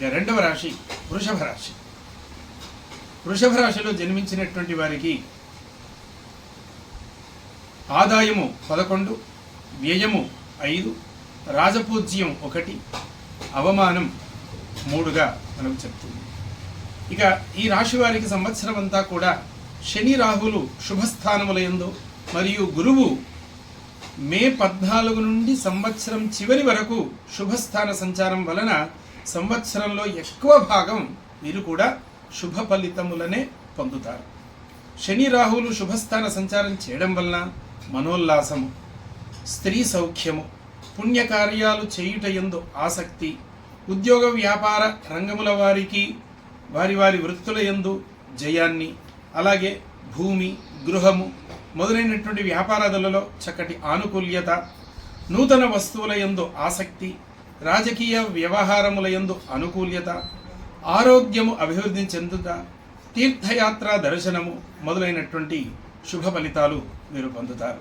ఇక రెండవ రాశి వృషభ రాశి. వృషభ రాశిలో జన్మించినటువంటి వారికి ఆదాయము పదకొండు వ్యయము ఐదు రాజపూజ్యం ఒకటి అవమానం మూడుగా మనకు చెప్తుంది. ఇక ఈ రాశి వారికి సంవత్సరం అంతా కూడా శని రాహులు శుభస్థానములయందు మరియు గురువు మే పద్నాలుగు నుండి సంవత్సరం చివరి వరకు శుభస్థాన సంచారం వలన సంవత్సరంలో ఎక్కువ భాగం మీరు కూడా శుభ ఫలితములనే పొందుతారు. శని రాహులు శుభస్థాన సంచారం చేయడం వలన మనోల్లాసము స్త్రీ సౌఖ్యము పుణ్యకార్యాలు చేయుట ఎందు ఆసక్తి ఉద్యోగ వ్యాపార రంగముల వారికి వారి వారి వృత్తుల యందు జయాన్ని అలాగే భూమి గృహము మొదలైనటువంటి వ్యాపారాదులలో చక్కటి ఆనుకూల్యత నూతన వస్తువుల ఎందు ఆసక్తి రాజకీయ వ్యవహారముల యందు అనుకూల్యత ఆరోగ్యము అభివృద్ధి చెందుట తీర్థయాత్ర దర్శనము మొదలైనటువంటి శుభ ఫలితాలు మీరు పొందుతారు.